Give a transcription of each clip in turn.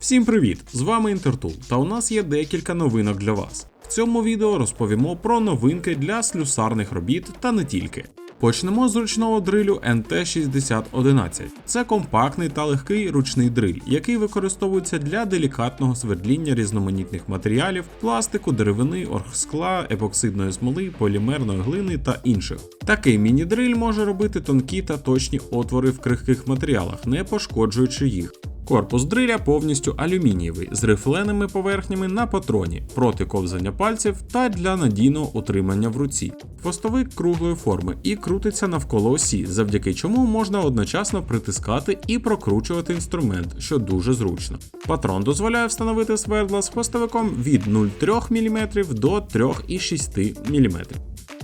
Всім привіт! З вами Інтертул, та у нас є декілька новинок для вас. В цьому відео розповімо про новинки для слюсарних робіт та не тільки. Почнемо з ручного дрилю NT6011. Це компактний та легкий ручний дриль, який використовується для делікатного свердління різноманітних матеріалів, пластику, деревини, оргскла, епоксидної смоли, полімерної глини та інших. Такий міні-дриль може робити тонкі та точні отвори в крихких матеріалах, не пошкоджуючи їх. Корпус дриля повністю алюмінієвий з рифленими поверхнями на патроні проти ковзання пальців та для надійного утримання в руці. Хвостовик круглої форми і крутиться навколо осі, завдяки чому можна одночасно притискати і прокручувати інструмент, що дуже зручно. Патрон дозволяє встановити свердла з хвостовиком від 0,3 мм до 3,6 мм.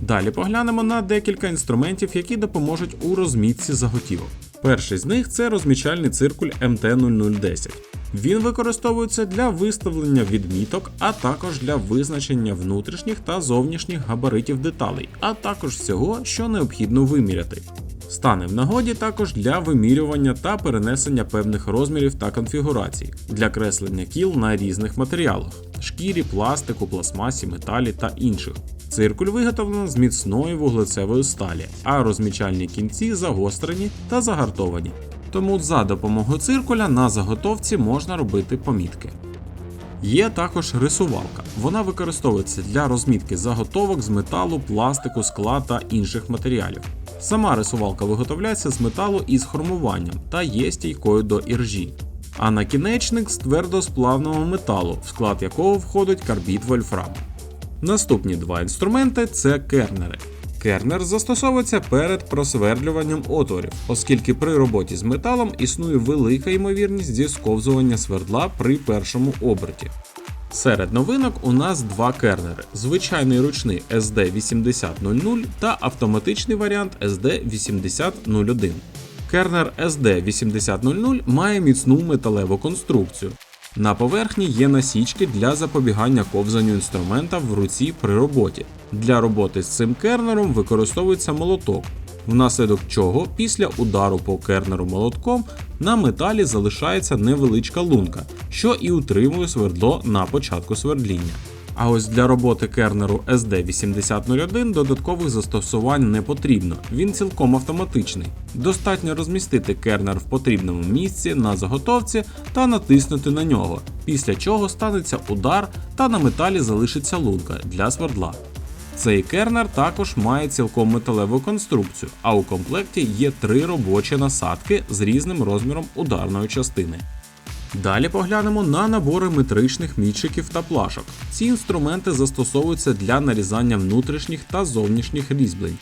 Далі поглянемо на декілька інструментів, які допоможуть у розмітці заготівок. Перший з них це розмічальний циркуль МТ0010. Він використовується для виставлення відміток, а також для визначення внутрішніх та зовнішніх габаритів деталей, а також всього, що необхідно виміряти. Стане в нагоді також для вимірювання та перенесення певних розмірів та конфігурацій, для креслення кіл на різних матеріалах шкірі, пластику, пластмасі, металі та інших. Циркуль виготовлено з міцної вуглецевої сталі, а розмічальні кінці загострені та загартовані. Тому за допомогою циркуля на заготовці можна робити помітки. Є також рисувалка. Вона використовується для розмітки заготовок з металу, пластику, скла та інших матеріалів. Сама рисувалка виготовляється з металу із хромуванням та є стійкою до іржі. А накінечник з твердосплавного металу, в склад якого входить карбід вольфраму. Наступні два інструменти це кернери. Кернер застосовується перед просвердлюванням отворів, оскільки при роботі з металом існує велика ймовірність зісковзування свердла при першому оберті. Серед новинок у нас два кернери: звичайний ручний SD8000 та автоматичний варіант SD8001. Кернер SD8000 має міцну металеву конструкцію. На поверхні є насічки для запобігання ковзанню інструмента в руці при роботі. Для роботи з цим кернером використовується молоток, внаслідок чого після удару по кернеру молотком на металі залишається невеличка лунка, що і утримує свердло на початку свердління. А ось для роботи кернеру SD8001 додаткових застосувань не потрібно, він цілком автоматичний. Достатньо розмістити кернер в потрібному місці на заготовці та натиснути на нього, після чого станеться удар та на металі залишиться лунка для свердла. Цей кернер також має цілком металеву конструкцію, а у комплекті є три робочі насадки з різним розміром ударної частини. Далі поглянемо на набори метричних мітчиків та плашок. Ці інструменти застосовуються для нарізання внутрішніх та зовнішніх різьблень.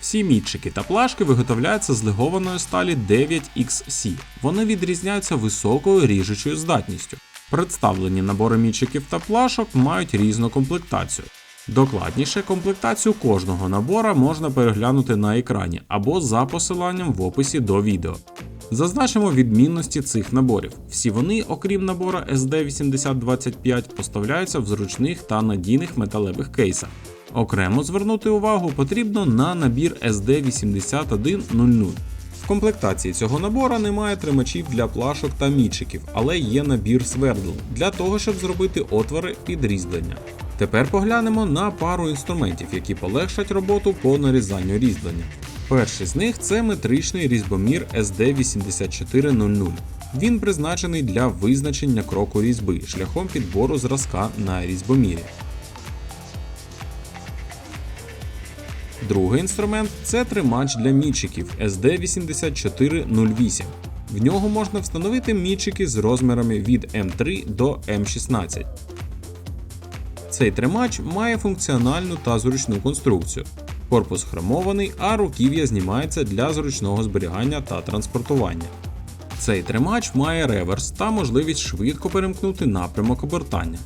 Всі мітчики та плашки виготовляються з легованої сталі 9XC. Вони відрізняються високою ріжучою здатністю. Представлені набори мітчиків та плашок мають різну комплектацію. Докладніше комплектацію кожного набора можна переглянути на екрані або за посиланням в описі до відео. Зазначимо відмінності цих наборів. Всі вони, окрім набора SD8025, поставляються в зручних та надійних металевих кейсах. Окремо звернути увагу потрібно на набір SD8100. В комплектації цього набора немає тримачів для плашок та мічиків, але є набір свердл для того, щоб зробити отвори під різьблення. Тепер поглянемо на пару інструментів, які полегшать роботу по нарізанню різьблення. Перший з них це метричний різьбомір SD8400. Він призначений для визначення кроку різьби шляхом підбору зразка на різьбомірі. Другий інструмент це тримач для мічиків SD8408. В нього можна встановити мічики з розмірами від М3 до М16. Цей тримач має функціональну та зручну конструкцію. Корпус хромований, а руків'я знімається для зручного зберігання та транспортування. Цей тримач має реверс та можливість швидко перемкнути напрямок обертання.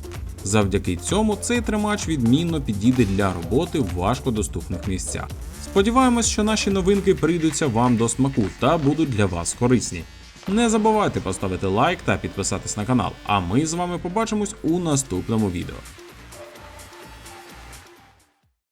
Завдяки цьому цей тримач відмінно підійде для роботи в важкодоступних місцях. Сподіваємось, що наші новинки прийдуться вам до смаку та будуть для вас корисні. Не забувайте поставити лайк та підписатись на канал, а ми з вами побачимось у наступному відео.